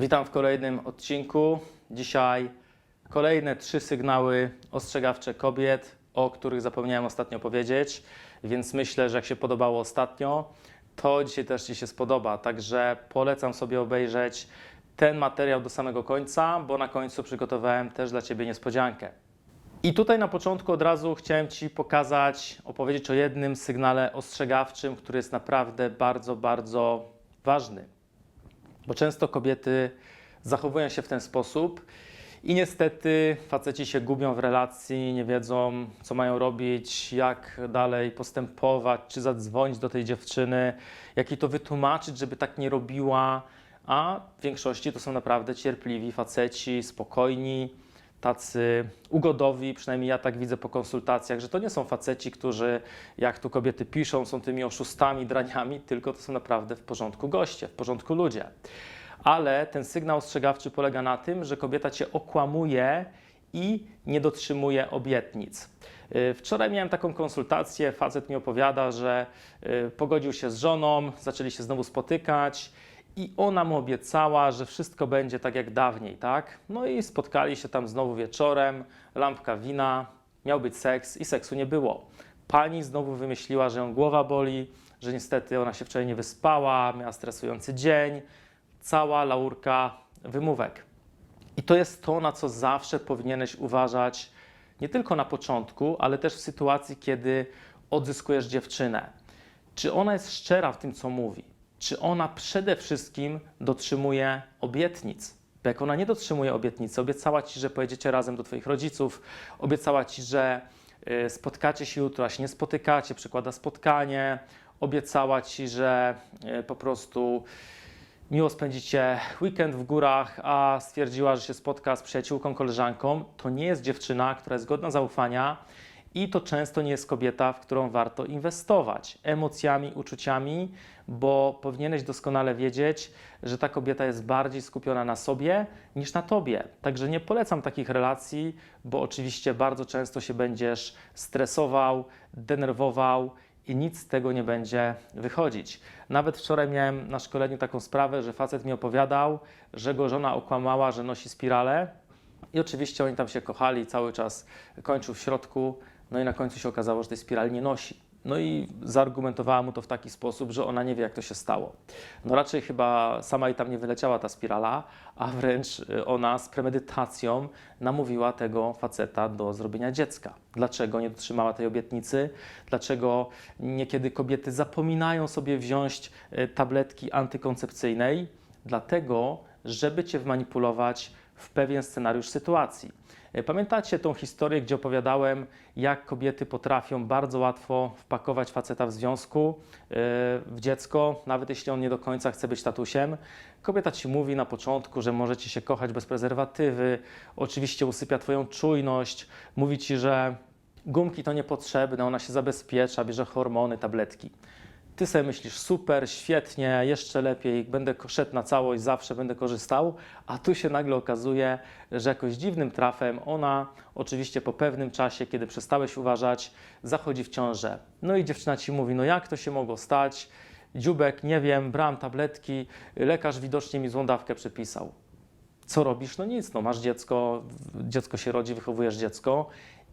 Witam w kolejnym odcinku. Dzisiaj kolejne trzy sygnały ostrzegawcze kobiet, o których zapomniałem ostatnio powiedzieć, więc myślę, że jak się podobało ostatnio, to dzisiaj też Ci się spodoba. Także polecam sobie obejrzeć ten materiał do samego końca, bo na końcu przygotowałem też dla Ciebie niespodziankę. I tutaj na początku od razu chciałem Ci pokazać, opowiedzieć o jednym sygnale ostrzegawczym, który jest naprawdę bardzo, bardzo ważny. Bo często kobiety zachowują się w ten sposób i niestety faceci się gubią w relacji, nie wiedzą, co mają robić, jak dalej postępować, czy zadzwonić do tej dziewczyny, jak jej to wytłumaczyć, żeby tak nie robiła. A w większości to są naprawdę cierpliwi faceci, spokojni, tacy ugodowi, przynajmniej ja tak widzę po konsultacjach, że to nie są faceci, którzy, jak tu kobiety piszą, są tymi oszustami, draniami, tylko to są naprawdę w porządku goście, w porządku ludzie. Ale ten sygnał ostrzegawczy polega na tym, że kobieta cię okłamuje i nie dotrzymuje obietnic. Yy, Wczoraj miałem taką konsultację, facet mi opowiada, że yy, pogodził się z żoną, zaczęli się znowu spotykać i ona mu obiecała, że wszystko będzie tak jak dawniej, tak? No i spotkali się tam znowu wieczorem, lampka wina, miał być seks i seksu nie było. Pani znowu wymyśliła, że ją głowa boli, że niestety ona się wczoraj nie wyspała, miała stresujący dzień, cała laurka wymówek. I to jest to, na co zawsze powinieneś uważać, nie tylko na początku, ale też w sytuacji, kiedy odzyskujesz dziewczynę. Czy ona jest szczera w tym, co mówi? Czy ona przede wszystkim dotrzymuje obietnic? Bo jak ona nie dotrzymuje obietnicy, obiecała ci, że pojedziecie razem do twoich rodziców, obiecała ci, że y, spotkacie się jutro, a się nie spotykacie, przykłada spotkanie, obiecała ci, że y, po prostu miło spędzicie weekend w górach, a stwierdziła, że się spotka z przyjaciółką, koleżanką, to nie jest dziewczyna, która jest godna zaufania i to często nie jest kobieta, w którą warto inwestować emocjami, uczuciami, bo powinieneś doskonale wiedzieć, że ta kobieta jest bardziej skupiona na sobie niż na tobie. Także nie polecam takich relacji, bo oczywiście bardzo często się będziesz stresował, denerwował i nic z tego nie będzie wychodzić. Nawet wczoraj miałem na szkoleniu taką sprawę, że facet mi opowiadał, że go żona okłamała, że nosi spiralę. I oczywiście oni tam się kochali, cały czas kończył w środku, no i na końcu się okazało, że tej spirali nie nosi. No i zaargumentowała mu to w taki sposób, że ona nie wie, jak to się stało. No raczej chyba sama i tam nie wyleciała ta spirala, a wręcz y, ona z premedytacją namówiła tego faceta do zrobienia dziecka. Dlaczego nie dotrzymała tej obietnicy? Dlaczego niekiedy kobiety zapominają sobie wziąć y, tabletki antykoncepcyjnej? Dlatego, żeby cię wmanipulować w pewien scenariusz sytuacji. E, Pamiętacie tą historię, gdzie opowiadałem, jak kobiety potrafią bardzo łatwo wpakować faceta w związku, yy, w dziecko, nawet jeśli on nie do końca chce być tatusiem. Kobieta ci mówi na początku, że możecie się kochać bez prezerwatywy, oczywiście usypia twoją czujność, mówi ci, że gumki to niepotrzebne, ona się zabezpiecza, bierze hormony, tabletki. Ty sobie myślisz, super, świetnie, jeszcze lepiej, będę szedł na całość, zawsze będę korzystał, a tu się nagle okazuje, że jakoś dziwnym trafem ona, oczywiście po pewnym czasie, kiedy przestałeś uważać, zachodzi w ciążę. No i dziewczyna ci mówi, no jak to się mogło stać? Dziubek, nie wiem, brałem tabletki, lekarz widocznie mi złą dawkę przepisał. Co robisz? No nic, no masz dziecko, dziecko się rodzi, wychowujesz dziecko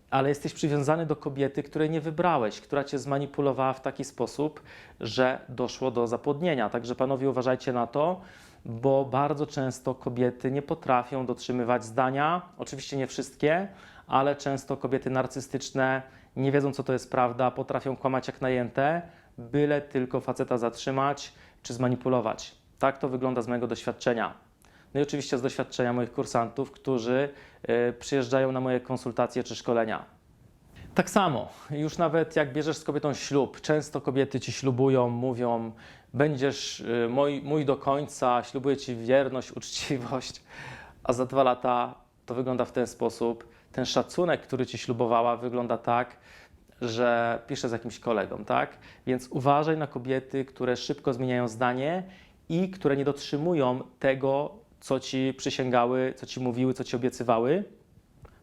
ale jesteś przywiązany do kobiety, której nie wybrałeś, która cię zmanipulowała w taki sposób, że doszło do zapłodnienia. Także panowie uważajcie na to, bo bardzo często kobiety nie potrafią dotrzymywać zdania. Oczywiście nie wszystkie, ale często kobiety narcystyczne nie wiedzą, co to jest prawda, potrafią kłamać jak najęte, byle tylko faceta zatrzymać czy zmanipulować. Tak to wygląda z mojego doświadczenia. No i oczywiście z doświadczenia moich kursantów, którzy y, przyjeżdżają na moje konsultacje czy szkolenia. Tak samo, już nawet jak bierzesz z kobietą ślub, często kobiety ci ślubują, mówią, będziesz y, mój, mój do końca, ślubuję ci wierność, uczciwość, a za dwa lata to wygląda w ten sposób. Ten szacunek, który ci ślubowała, wygląda tak, że pisze z jakimś kolegą, tak? Więc uważaj na kobiety, które szybko zmieniają zdanie i które nie dotrzymują tego, co ci przysięgały, co ci mówiły, co ci obiecywały,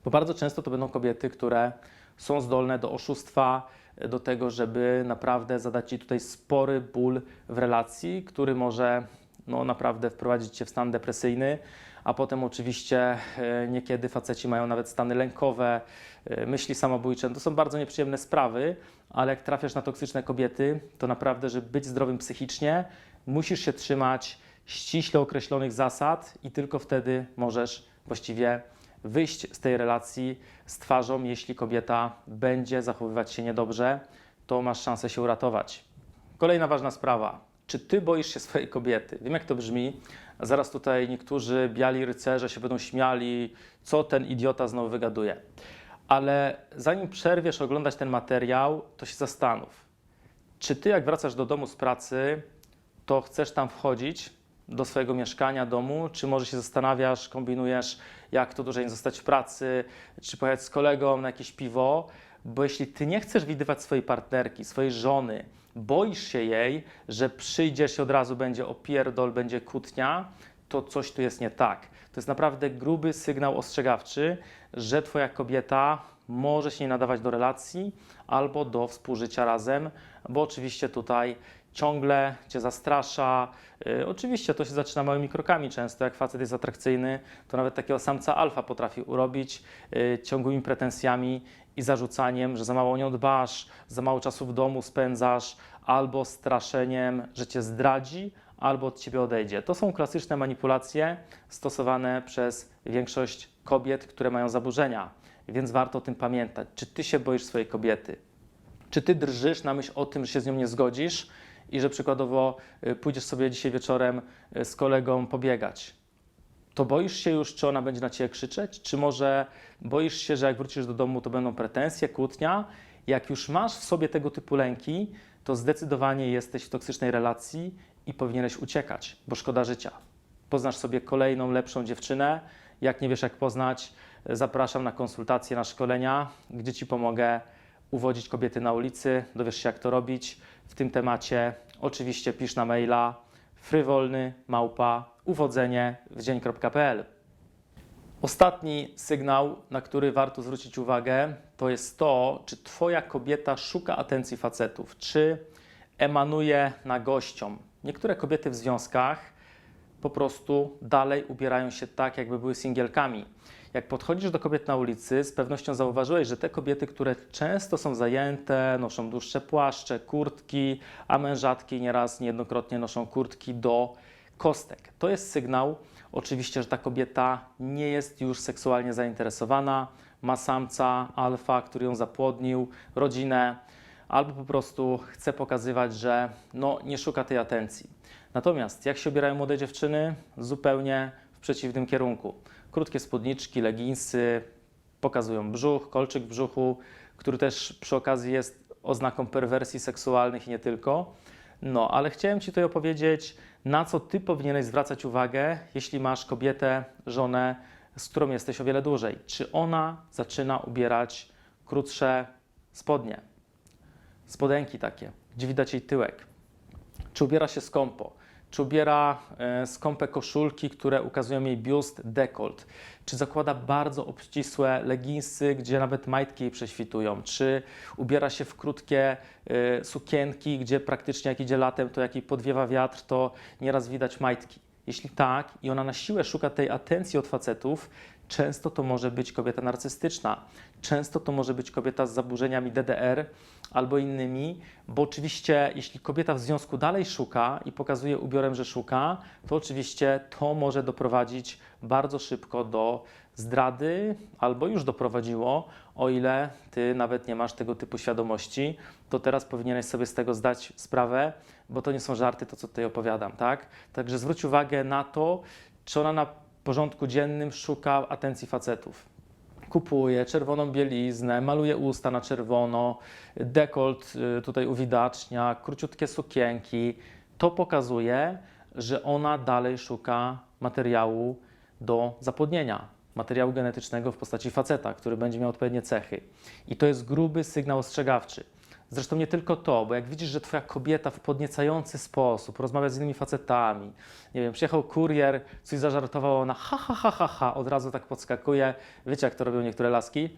bo bardzo często to będą kobiety, które są zdolne do oszustwa, do tego, żeby naprawdę zadać ci tutaj spory ból w relacji, który może no naprawdę wprowadzić cię w stan depresyjny, a potem oczywiście e, niekiedy faceci mają nawet stany lękowe, e, myśli samobójcze. To są bardzo nieprzyjemne sprawy, ale jak trafiasz na toksyczne kobiety, to naprawdę, żeby być zdrowym psychicznie, musisz się trzymać ściśle określonych zasad i tylko wtedy możesz właściwie wyjść z tej relacji z twarzą, jeśli kobieta będzie zachowywać się niedobrze, to masz szansę się uratować. Kolejna ważna sprawa. Czy ty boisz się swojej kobiety? Wiem, jak to brzmi. Zaraz tutaj niektórzy biali rycerze się będą śmiali, co ten idiota znowu wygaduje. Ale zanim przerwiesz oglądać ten materiał, to się zastanów. Czy ty, jak wracasz do domu z pracy, to chcesz tam wchodzić do swojego mieszkania, domu, czy może się zastanawiasz, kombinujesz, jak to dłużej zostać w pracy, czy pojechać z kolegą na jakieś piwo, bo jeśli ty nie chcesz widywać swojej partnerki, swojej żony, boisz się jej, że przyjdziesz i od razu będzie opierdol, będzie kłótnia, to coś tu jest nie tak. To jest naprawdę gruby sygnał ostrzegawczy, że twoja kobieta może się nie nadawać do relacji albo do współżycia razem, bo oczywiście tutaj ciągle cię zastrasza. Yy, oczywiście to się zaczyna małymi krokami często. Jak facet jest atrakcyjny, to nawet takiego samca alfa potrafi urobić yy, ciągłymi pretensjami i zarzucaniem, że za mało o nią dbasz, za mało czasu w domu spędzasz, albo straszeniem, że cię zdradzi, albo od ciebie odejdzie. To są klasyczne manipulacje stosowane przez większość kobiet, które mają zaburzenia, więc warto o tym pamiętać. Czy ty się boisz swojej kobiety? Czy ty drżysz na myśl o tym, że się z nią nie zgodzisz i że przykładowo y, pójdziesz sobie dzisiaj wieczorem y, z kolegą pobiegać? To boisz się już, czy ona będzie na ciebie krzyczeć? Czy może boisz się, że jak wrócisz do domu, to będą pretensje, kłótnia? Jak już masz w sobie tego typu lęki, to zdecydowanie jesteś w toksycznej relacji i powinieneś uciekać, bo szkoda życia. Poznasz sobie kolejną, lepszą dziewczynę. Jak nie wiesz, jak poznać, zapraszam na konsultacje, na szkolenia, gdzie ci pomogę uwodzić kobiety na ulicy. Dowiesz się, jak to robić. W tym temacie oczywiście pisz na maila frywolny małpa uwodzenie w dzień.pl. Ostatni sygnał, na który warto zwrócić uwagę, to jest to, czy Twoja kobieta szuka atencji facetów, czy emanuje na gościom. Niektóre kobiety w związkach po prostu dalej ubierają się tak, jakby były singielkami. Jak podchodzisz do kobiet na ulicy, z pewnością zauważyłeś, że te kobiety, które często są zajęte, noszą dłuższe płaszcze, kurtki, a mężatki nieraz niejednokrotnie noszą kurtki do kostek. To jest sygnał, oczywiście, że ta kobieta nie jest już seksualnie zainteresowana, ma samca alfa, który ją zapłodnił, rodzinę, albo po prostu chce pokazywać, że no, nie szuka tej atencji. Natomiast jak się ubierają młode dziewczyny? Zupełnie przeciwnym kierunku. Krótkie spódniczki, leginsy, pokazują brzuch, kolczyk brzuchu, który też przy okazji jest oznaką perwersji seksualnych i nie tylko. No, ale chciałem Ci tutaj opowiedzieć, na co Ty powinieneś zwracać uwagę, jeśli masz kobietę, żonę, z którą jesteś o wiele dłużej. Czy ona zaczyna ubierać krótsze spodnie, spodenki takie, gdzie widać jej tyłek? Czy ubiera się skąpo? Czy ubiera e, skąpe koszulki, które ukazują jej biust, dekolt? Czy zakłada bardzo obcisłe leginsy, gdzie nawet majtki jej prześwitują? Czy ubiera się w krótkie e, sukienki, gdzie praktycznie jak idzie latem, to jak jej podwiewa wiatr, to nieraz widać majtki? Jeśli tak i ona na siłę szuka tej atencji od facetów, często to może być kobieta narcystyczna, często to może być kobieta z zaburzeniami DDR albo innymi, bo oczywiście jeśli kobieta w związku dalej szuka i pokazuje ubiorem, że szuka, to oczywiście to może doprowadzić bardzo szybko do zdrady albo już doprowadziło, o ile ty nawet nie masz tego typu świadomości, to teraz powinieneś sobie z tego zdać sprawę, bo to nie są żarty, to co tutaj opowiadam, tak? Także zwróć uwagę na to, czy ona na porządku dziennym szuka atencji facetów. Kupuje czerwoną bieliznę, maluje usta na czerwono, dekolt y, tutaj uwidacznia, króciutkie sukienki. To pokazuje, że ona dalej szuka materiału do zapłodnienia, materiału genetycznego w postaci faceta, który będzie miał odpowiednie cechy. I to jest gruby sygnał ostrzegawczy. Zresztą nie tylko to, bo jak widzisz, że twoja kobieta w podniecający sposób rozmawia z innymi facetami, nie wiem, przyjechał kurier, coś zażartował, ona ha, ha, ha, ha, ha, od razu tak podskakuje, wiecie jak to robią niektóre laski,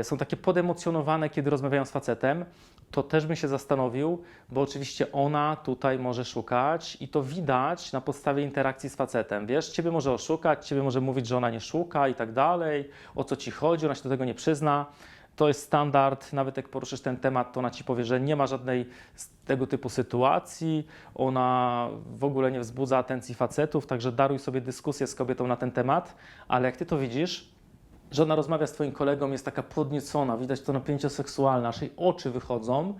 y, są takie podemocjonowane, kiedy rozmawiają z facetem, to też bym się zastanowił, bo oczywiście ona tutaj może szukać i to widać na podstawie interakcji z facetem. Wiesz, ciebie może oszukać, ciebie może mówić, że ona nie szuka i tak dalej, o co ci chodzi, ona się do tego nie przyzna. To jest standard, nawet jak poruszysz ten temat, to ona ci powie, że nie ma żadnej tego typu sytuacji, ona w ogóle nie wzbudza atencji facetów, także daruj sobie dyskusję z kobietą na ten temat, ale jak ty to widzisz, że ona rozmawia z twoim kolegą, jest taka podniecona, widać to napięcie seksualne, aż jej oczy wychodzą,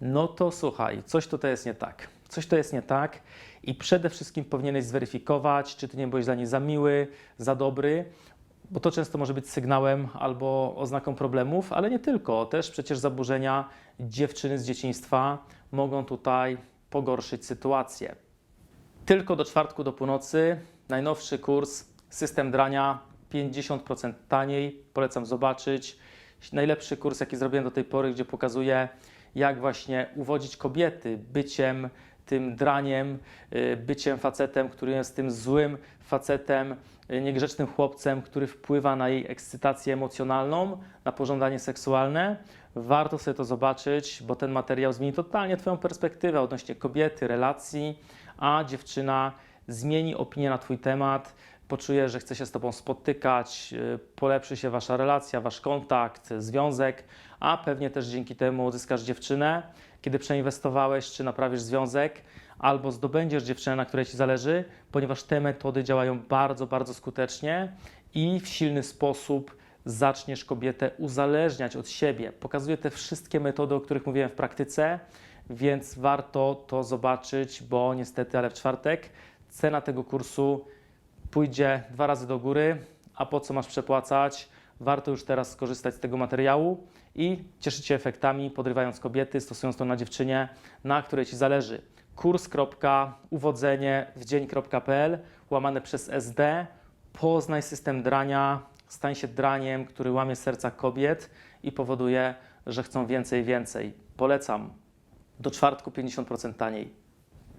no to słuchaj, coś tutaj jest nie tak. Coś to jest nie tak i przede wszystkim powinieneś zweryfikować, czy ty nie byłeś dla niej za miły, za dobry, bo to często może być sygnałem albo oznaką problemów, ale nie tylko. Też przecież zaburzenia dziewczyny z dzieciństwa mogą tutaj pogorszyć sytuację. Tylko do czwartku do północy najnowszy kurs System Drania 50% taniej. Polecam zobaczyć. Najlepszy kurs, jaki zrobiłem do tej pory, gdzie pokazuję, jak właśnie uwodzić kobiety byciem tym draniem, y, byciem facetem, który jest tym złym facetem, y, niegrzecznym chłopcem, który wpływa na jej ekscytację emocjonalną, na pożądanie seksualne. Warto sobie to zobaczyć, bo ten materiał zmieni totalnie Twoją perspektywę odnośnie kobiety, relacji, a dziewczyna zmieni opinię na Twój temat, poczuje, że chce się z Tobą spotykać, y, polepszy się Wasza relacja, Wasz kontakt, związek, a pewnie też dzięki temu uzyskasz dziewczynę, kiedy przeinwestowałeś, czy naprawisz związek, albo zdobędziesz dziewczynę, na której Ci zależy, ponieważ te metody działają bardzo, bardzo skutecznie i w silny sposób zaczniesz kobietę uzależniać od siebie. Pokazuję te wszystkie metody, o których mówiłem w praktyce, więc warto to zobaczyć, bo niestety, ale w czwartek cena tego kursu pójdzie dwa razy do góry, a po co masz przepłacać? Warto już teraz skorzystać z tego materiału i cieszyć się efektami, podrywając kobiety, stosując to na dziewczynie, na której Ci zależy. Kurs.uwodzenie w dzień.pl łamane przez SD. Poznaj system drania, stań się draniem, który łamie serca kobiet i powoduje, że chcą więcej, więcej. Polecam. Do czwartku 50% taniej.